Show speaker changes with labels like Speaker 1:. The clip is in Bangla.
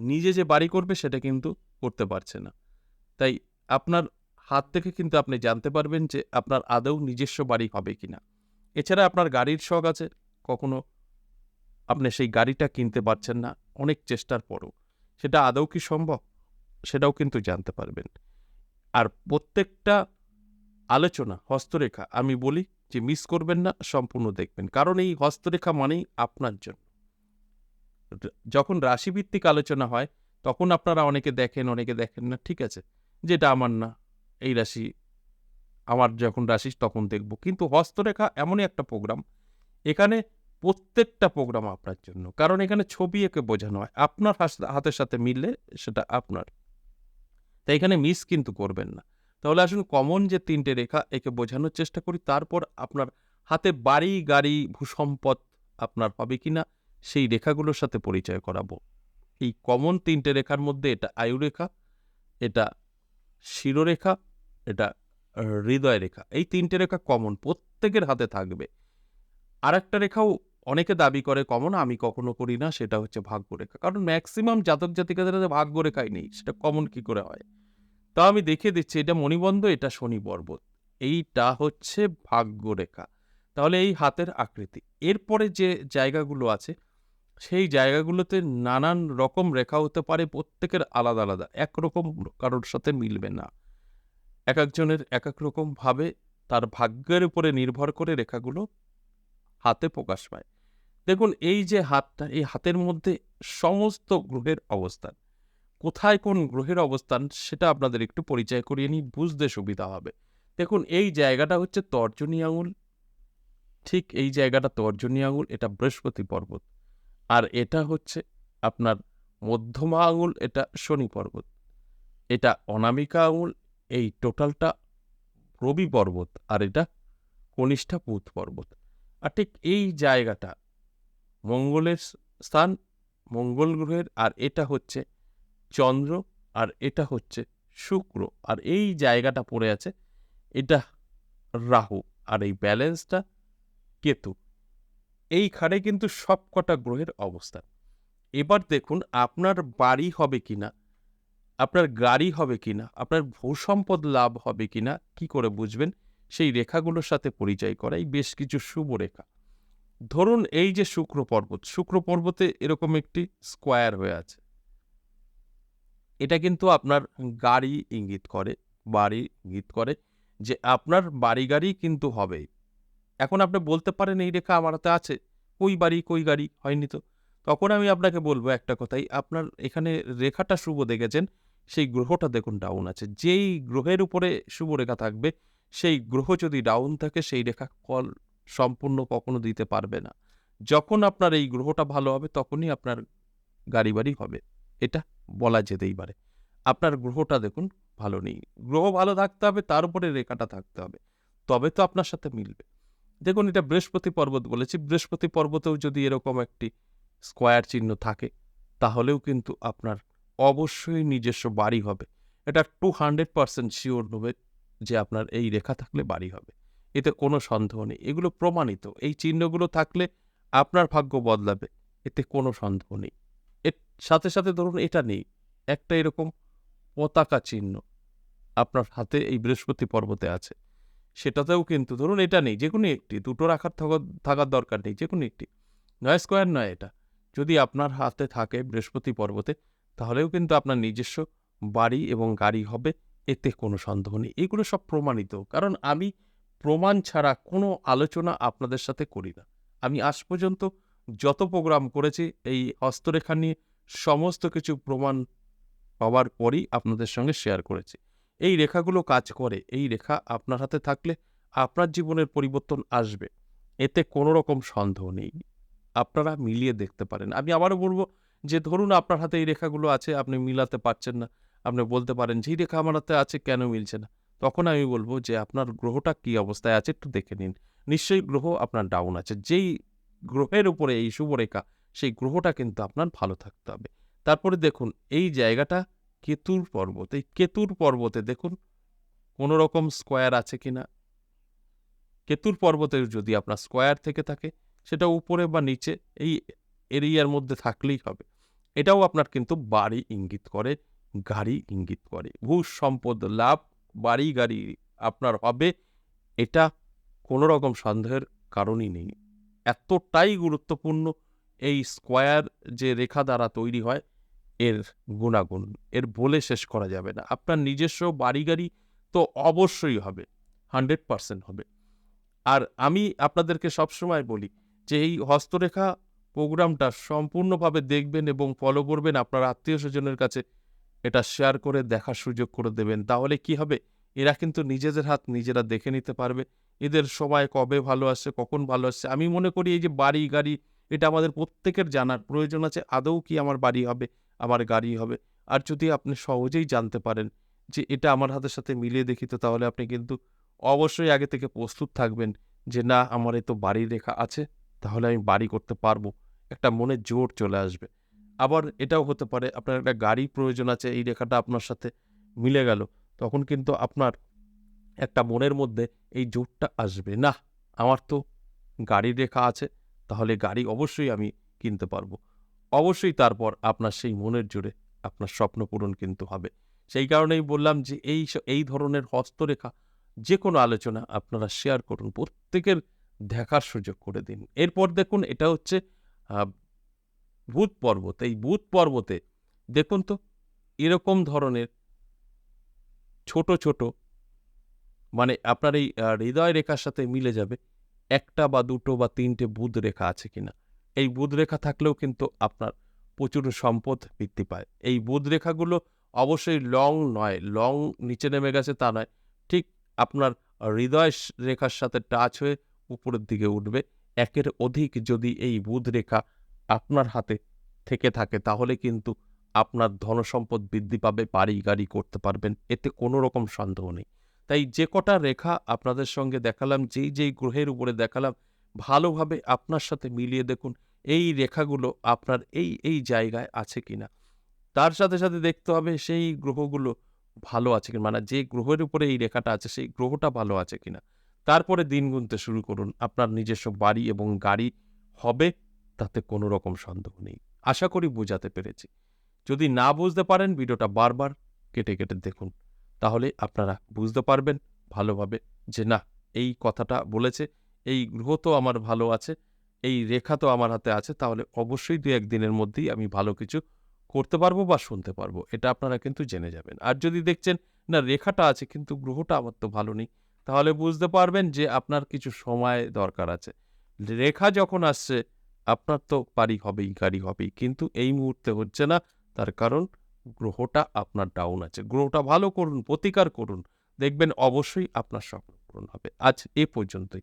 Speaker 1: নিজে যে বাড়ি করবে সেটা কিন্তু করতে পারছে না। তাই আপনার হাত থেকে কিন্তু আপনি জানতে পারবেন যে আপনার আদৌ নিজস্ব বাড়ি হবে কিনা। এছাড়া আপনার গাড়ির শখ আছে, কখনো আপনি সেই গাড়িটা কিনতে পারছেন না, অনেক চেষ্টার পরও। সেটা আদৌ কি সম্ভব? সেটাও কিন্তু জানতে পারবেন। আর প্রত্যেকটা আলোচনা, হস্তরেখা আমি বলি যে মিস করবেন না, সম্পূর্ণ দেখবেন। কারণ এই হস্তরেখা মানেই আপনার জন্য। যখন রাশিভিত্তিক আলোচনা হয়, তখন আপনারা অনেকে দেখেন অনেকে দেখেন না, ঠিক আছে? যেটা আমার না, এই রাশি, আমার যখন রাশি, তখন দেখব। কিন্তু হস্তরেখা এমনই একটা প্রোগ্রাম, এখানে প্রত্যেকটা প্রোগ্রাম আপনার জন্য। কারণ এখানে ছবি একে বোঝানো হয়। আপনার হাতের সাথে মিললে সেটা আপনার। তাই এখানে মিস কিন্তু করবেন না। তাহলে আসুন, কমন যে তিনটে রেখা একে বোঝানোর চেষ্টা করি, তারপর আপনার হাতে বাড়ি গাড়ি ভূসম্পদ আপনার হবে কিনা সেই রেখাগুলোর সাথে পরিচয় করাবো। এই কমন তিনটে রেখার মধ্যে এটা আয়ু রেখা এটা শিরোরেখা, এটা হৃদয় রেখা এই তিনটে রেখা কমন প্রত্যেকের হাতে থাকবে। আর একটা রেখাও অনেকে দাবি করে কমন আমি কখনো করি না, সেটা হচ্ছে ভাগ্যরেখা। কারণ ম্যাক্সিমাম জাতক জাতিকাদের ভাগ্যরেখাই নেই, সেটা কমন কি করে হয়? তা আমি দেখিয়ে দিচ্ছি, এটা মণিবন্ধ, এটা শনি পর্বত। এইটা হচ্ছে ভাগ্যরেখা। তাহলে এই হাতের আকৃতি। এরপরে যে জায়গাগুলো আছে সেই জায়গাগুলোতে নানান রকম রেখা হতে পারে, প্রত্যেকের আলাদা আলাদা, একরকম কারোর সাথে মিলবে না। এক একজনের এক এক রকম ভাবে তার ভাগ্যের উপরে নির্ভর করে রেখাগুলো হাতে প্রকাশ পায়। দেখুন, এই যে হাতটা, এই হাতের মধ্যে সমস্ত গ্রহের অবস্থান, কোথায় কোন গ্রহের অবস্থান সেটা আপনাদের একটু পরিচয় করিয়ে নিই, বুঝতে সুবিধা হবে। দেখুন, এই জায়গাটা হচ্ছে তর্জনী আঙুল। ঠিক এই জায়গাটা তর্জনী আঙুল, এটা বৃহস্পতি পর্বত। আর এটা হচ্ছে আপনার মধ্যমা আঙুল, এটা শনি পর্বত। এটা অনামিকা আঙুল, এই টোটালটা রবি পর্বত আর এটা কনিষ্ঠা পুত পর্বত। আর ঠিক এই জায়গাটা মঙ্গলের স্থান, মঙ্গল গ্রহের, আর এটা হচ্ছে চন্দ্র, আর এটা হচ্ছে শুক্র। আর এই জায়গাটা পড়ে আছে, এটা রাহু। আর এই ব্যালেন্সটা কেতু। এইখানে কিন্তু সবকটা গ্রহের অবস্থান এবার দেখুন, আপনার বাড়ি হবে কিনা, আপনার গাড়ি হবে কিনা, আপনার ভূসম্পদ লাভ হবে কিনা, কি করে বুঝবেন? সেই রেখাগুলোর সাথে পরিচয় করাই বেশ কিছু শুভ রেখা। ধরুন, এই যে শুক্র পর্বত, শুক্র পর্বতে এরকম একটি স্কোয়ার হয়ে আছে। এটা কিন্তু আপনার গাড়ি ইঙ্গিত করে, বাড়ি ইঙ্গিত করে যে আপনার বাড়ি গাড়ি কিন্তু হবে এখন আপনি বলতে পারেন এই রেখা আমার হাতে আছে। কই বাড়ি, কই গাড়ি? হয়নি তো। তখন আমি আপনাকে বলব একটা কথাই, আপনার এখানে রেখাটা শুভ দেখেছেন, সেই গ্রহটা দেখুন ডাউন আছে। যেই গ্রহের উপরে শুভ রেখা থাকবে, সেই গ্রহ যদি ডাউন থাকে, সেই রেখা কল সম্পূর্ণ কখনো দিতে পারবে না। যখন আপনার এই গ্রহটা ভালো হবে, তখনই আপনার গাড়ি বাড়ি হবে। এটা বলা যেতেই পারে। আপনার গ্রহটা দেখুন, ভালো নেই। গ্রহ ভালো থাকতে হবে, তার উপরে রেখাটা থাকতে হবে। তবে তো আপনার সাথে মিলবে। দেখুন, এটা বৃহস্পতি পর্বত বলেছি। বৃহস্পতি পর্বতেও যদি এরকম একটি স্কোয়ার চিহ্ন থাকে, তাহলেও কিন্তু আপনার অবশ্যই নিজস্ব বাড়ি হবে। এটা টু হান্ড্রেড পার্সেন্ট শিওর হবে যে আপনার এই রেখা থাকলে বাড়ি হবে। এতে কোনো সন্দেহ নেই। এগুলো প্রমাণিত। এই চিহ্নগুলো থাকলে আপনার ভাগ্য বদলাবে। এতে কোনো সন্দেহ নেই। এর সাথে সাথে ধরুন, এটা নেই। একটা এরকম পতাকা চিহ্ন আপনার হাতে এই বৃহস্পতি পর্বতে আছে। সেটাতেও কিন্তু ধরুন এটা নেই, যে কোনো একটি, দুটো রাখার থাকার দরকার নেই, যে কোনো একটি। নয় স্কোয়ার নয় এটা। যদি আপনার হাতে থাকে বৃহস্পতি পর্বতে, তাহলেও কিন্তু আপনার নিজস্ব বাড়ি এবং গাড়ি হবে, এতে কোনো সন্দেহ নেই। এগুলো সব প্রমাণিত। কারণ আমি প্রমাণ ছাড়া কোনো আলোচনা আপনাদের সাথে করি না। আমি আজ পর্যন্ত যত প্রোগ্রাম করেছি, এই হস্তরেখা নিয়ে সমস্ত কিছু প্রমাণ পাওয়ার পরই আপনাদের সঙ্গে শেয়ার করেছি। এই রেখাগুলো কাজ করে, এই রেখা আপনার হাতে থাকলে আপনার জীবনের পরিবর্তন আসবে। এতে কোনো রকম সন্দেহ নেই। আপনারা মিলিয়ে দেখতে পারেন। আমি আবারও বলব যে ধরুন আপনার হাতে এই রেখাগুলো আছে, আপনি মিলাতে পারছেন না। আপনি বলতে পারেন যে রেখা আমার হাতে আছে কেন মিলছে না? তখন আমি বলব যে আপনার গ্রহটা কি অবস্থায় আছে একটু দেখে নিন। নিশ্চয়ই গ্রহ আপনার ডাউন আছে। যেই গ্রহের উপরে, এই শুভরেখা সেই গ্রহটা কিন্তু আপনার ভালো থাকতে হবে। তারপরে দেখুন, এই জায়গাটা কেতুর পর্বত। এই কেতুর পর্বতে দেখুন কোনো রকম স্কোয়ার আছে কিনা কেতুর পর্বতে যদি আপনার স্কোয়ার থেকে থাকে, সেটা উপরে বা নিচে, এই এরিয়ার মধ্যে থাকলেই হবে। এটাও আপনার কিন্তু বাড়ি ইঙ্গিত করে, গাড়ি ইঙ্গিত করে। ভূ সম্পদ লাভ, বাড়ি গাড়ি আপনার হবে, এটা কোনো রকম সন্দেহের কারণই নেই। এতটাই গুরুত্বপূর্ণ এই স্কোয়ার যে রেখা দ্বারা তৈরি হয় এর গুণাগুণ, এর বলে শেষ করা যাবে না। আপনার নিজস্ব বাড়ি গাড়ি তো অবশ্যই হবে, হান্ড্রেড পারসেন্ট হবে। আর আমি আপনাদেরকে সবসময় বলি যে এই হস্তরেখা প্রোগ্রামটা সম্পূর্ণভাবে দেখবেন এবং ফলো করবেন আপনার আত্মীয় স্বজনের কাছে। এটা শেয়ার করে দেখার সুযোগ করে দেবেন। তাহলে কি হবে? এরা কিন্তু নিজেদের হাত নিজেরা দেখে নিতে পারবে। এদের সময় কবে ভালো আসছে, কখন ভালো আসছে? আমি মনে করি এই যে বাড়ি গাড়ি এটা আমাদের প্রত্যেকের জানার প্রয়োজন আছে। আদৌ কি আমার বাড়ি হবে? আমার গাড়ি হবে। আর যদি আপনি সহজেই জানতে পারেন যে এটা আমার হাতের সাথে মিলিয়ে দেখি, তো তাহলে আপনি কিন্তু অবশ্যই আগে থেকে প্রস্তুত থাকবেন যে না, আমার এ তো বাড়ি রেখা আছে, তাহলে আমি বাড়ি করতে পারব। একটা মনে জোর চলে আসবে। আবার এটাও হতে পারে, আপনার একটা গাড়ি প্রয়োজন আছে, এই রেখাটা আপনার সাথে মিলে গেল, তখন কিন্তু আপনার একটা মনের মধ্যে এই জোরটা আসবে, না, আমার তো গাড়ির রেখা আছে, তাহলে গাড়ি অবশ্যই আমি কিনতে পারব। অবশ্যই তারপর আপনার সেই মনের জোরে আপনার স্বপ্ন পূরণ কিন্তু হবে। সেই কারণেই বললাম যে এই এই ধরনের হস্তরেখা যে কোনো আলোচনা আপনারা শেয়ার করুন, প্রত্যেকের দেখার সুযোগ করে দিন। এরপর দেখুন এটা হচ্ছে ভূত পর্বত। এই ভূত পর্বতে দেখুন তো, এরকম ধরনের ছোট ছোট মানে আপনার এই হৃদয় রেখার সাথে মিলে যাবে একটা বা দুটো বা তিনটে বুধ রেখা আছে কিনা। এই বুধ রেখা থাকলেও কিন্তু আপনার প্রচুর সম্পদ বৃদ্ধি পায়। এই বুধ রেখাগুলো অবশ্যই লং নয়, লং নিচে নেমে গেছে তা নয়, ঠিক আপনার হৃদয় রেখার সাথে টাচ হয়ে উপরের দিকে উঠবে। একের অধিক যদি এই বুধ রেখা আপনার হাতে থেকে থাকে, তাহলে কিন্তু আপনার ধনসম্পদ বৃদ্ধি পাবে, বাড়ি গাড়ি করতে পারবেন, এতে কোনো রকম সন্দেহ নেই। তাই যে কটা রেখা আপনাদের সঙ্গে দেখালাম, যেই যেই গ্রহের উপরে দেখালাম ভালোভাবে আপনার সাথে মিলিয়ে দেখুন এই রেখাগুলো আপনার এই এই জায়গায় আছে কিনা। তার সাথে সাথে দেখতে হবে সেই গ্রহগুলো ভালো আছে কিনা মানে যে গ্রহের উপরে এই রেখাটা আছে সেই গ্রহটা ভালো আছে কিনা। তারপরে দিন গুনতে শুরু করুন, আপনার নিজস্ব বাড়ি এবং গাড়ি হবে তাতে কোনো রকম সন্দেহ নেই। আশা করি বোঝাতে পেরেছি। যদি না বুঝতে পারেন ভিডিওটা বারবার কেটে কেটে দেখুন, তাহলে আপনারা বুঝতে পারবেন ভালোভাবে যে না, এই কথাটা বলেছে এই গ্রহ তো আমার ভালো আছে, এই রেখা তো আমার হাতে আছে, তাহলে অবশ্যই দু একদিনের মধ্যেই আমি ভালো কিছু করতে পারব বা শুনতে পারব, এটা আপনারা কিন্তু জেনে যাবেন। আর যদি দেখছেন, না, রেখাটা আছে, কিন্তু গ্রহটা আমার তো ভালো নেই, তাহলে বুঝতে পারবেন যে আপনার কিছু সময় দরকার আছে। রেখা যখন আসছে, আপনার তো বাড়ি হবেই, গাড়ি হবেই, কিন্তু এই মুহূর্তে হচ্ছে না, তার কারণ গ্রহটা আপনার ডাউন আছে। গ্রহটা ভালো করুন, প্রতিকার করুন, দেখবেন অবশ্যই আপনার স্বপ্ন পূরণ হবে। আজ এ পর্যন্তই।